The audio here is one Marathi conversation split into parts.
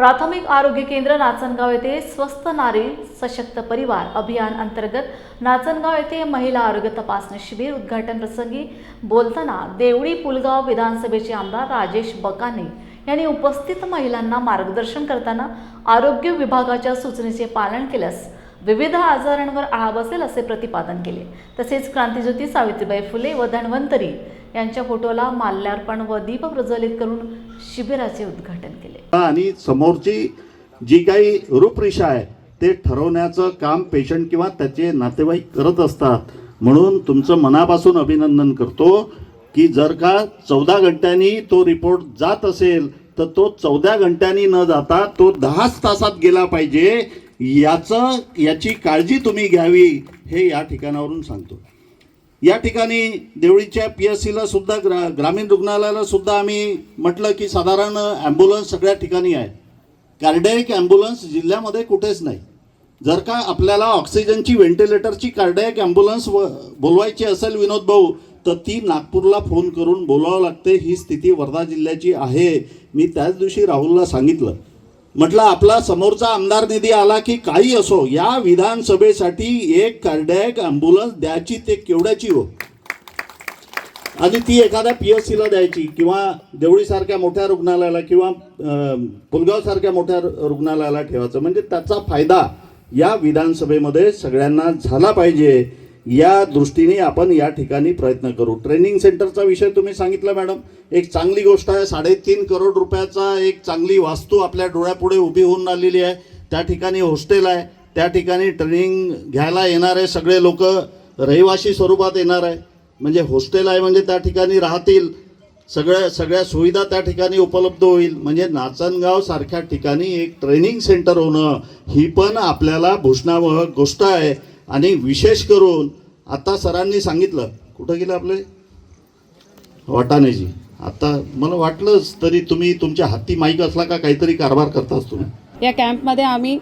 प्राथमिक आरोग्य केंद्र नाचनगाव येथे स्वस्त नारी सशक्त परिवार अभियान अंतर्गत नाचनगाव येथे महिला आरोग्य तपासणी शिबिर उद्घाटन प्रसंगी बोलताना देवळी पुलगाव विधानसभेचे आमदार राजेश बकाने यांनी उपस्थित महिलांना मार्गदर्शन करताना आरोग्य विभागाच्या सूचनेचे पालन केल्यास विविध आजारांवर आळा बसेल असे प्रतिपादन केले. तसेच क्रांतीज्योती सावित्रीबाई फुले व धन्वंतरी यांच्या फोटोला माल्यार्पण व दीप प्रज्वलित करून शिबिराचे उद्घाटन केले. आणि समोरची जी काही रूपरेषा आहे ते ठरवण्याचं काम पेशंट किंवा त्याचे नातेवाईक करत असतात. म्हणून तुमचं मनापासून अभिनंदन करतो की जर का चौदा घंट्यांनी तो रिपोर्ट जात असेल तर तो चौदा घंट्यांनी न जाता तो दहाच तासात गेला पाहिजे. याचं याची काळजी तुम्ही घ्यावी हे या ठिकाणावरून सांगतो. या ठिकाणी देवळीच्या पी एस सीला सुद्धा ग्रा ग्रामीण रुग्णालयाला सुद्धा आम्ही म्हटलं की साधारण ॲम्ब्युलन्स सगळ्या ठिकाणी आहे कार्डियाक ॲम्ब्युलन्स जिल्ह्यामध्ये कुठेच नाही. जर का आपल्याला ऑक्सिजनची व्हेंटिलेटरची कार्डियाक ॲम्ब्युलन्स व बोलवायची असेल विनोद भाऊ तर ती नागपूरला फोन करून बोलावं लागते. ही स्थिती वर्धा जिल्ह्याची आहे. मी त्याच दिवशी राहुलला सांगितलं. म्हटलं आपला समोरचा आमदार निधी आला की काही असो या विधानसभेसाठी एक कार्डॅक अँब्युलन्स द्यायची ते केवढ्याची हो? आणि ती एखाद्या पी एस सीला द्यायची किंवा देवळीसारख्या मोठ्या रुग्णालयाला किंवा पुलगावसारख्या मोठ्या रुग्णालयाला ठेवायचं. म्हणजे त्याचा फायदा या विधानसभेमध्ये सगळ्यांना झाला पाहिजे. या दृष्टीने आपण या ठिकाणी प्रयत्न करू. ट्रेनिंग सेंटरचा विषय तुम्ही सांगितला मॅडम एक चांगली गोष्ट आहे साडेतीन करोड रुपयाचा एक चांगली वास्तू आपल्या डोळ्यापुढे उभी होऊन आलेली आहे. त्या ठिकाणी हॉस्टेल आहे. त्या ठिकाणी ट्रेनिंग घ्यायला येणारे सगळे लोक रहिवासी स्वरूपात येणार आहे. म्हणजे हॉस्टेल आहे म्हणजे त्या ठिकाणी राहतील. सगळ्या सगळ्या सुविधा त्या ठिकाणी उपलब्ध होईल. म्हणजे नाचनगाव सारख्या ठिकाणी एक ट्रेनिंग सेंटर होणं ही पण आपल्याला भूषणावह गोष्ट आहे. आणि विशेष करून आता सरांनी सांगितलं कुठं गेलं आपले? वाटाण्याची आता मला वाटलंच तरी तुम्ही तुमच्या हाती माईक असला का काहीतरी कारभार करताच तुम्ही. या कॅम्पमध्ये आम्ही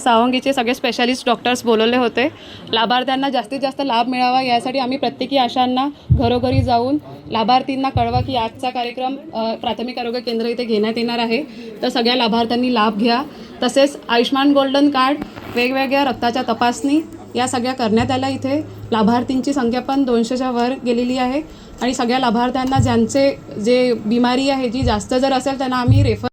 सावंगीचे सगळे स्पेशालिस्ट डॉक्टर्स बोलवले होते. लाभार्थ्यांना जास्तीत जास्त लाभ मिळावा यासाठी आम्ही प्रत्येकी आशांना घरोघरी जाऊन लाभार्थींना कळवा की आजचा कार्यक्रम प्राथमिक आरोग्य केंद्र इथे घेण्यात येणार आहे. तर सगळ्या लाभार्थ्यांनी लाभ घ्या. तसेच आयुष्मान गोल्डन कार्ड वेगवेगळ्या रक्ताच्या तपासणी या सगळ्या करण्यात आल्या. इथे लाभार्थींची संख्या पण दोनशेच्या वर गेलेली आहे. आणि सगळ्या लाभार्थ्यांना ज्यांचे जे बिमारी आहे जी जास्त जर असेल त्यांना आम्ही रेफर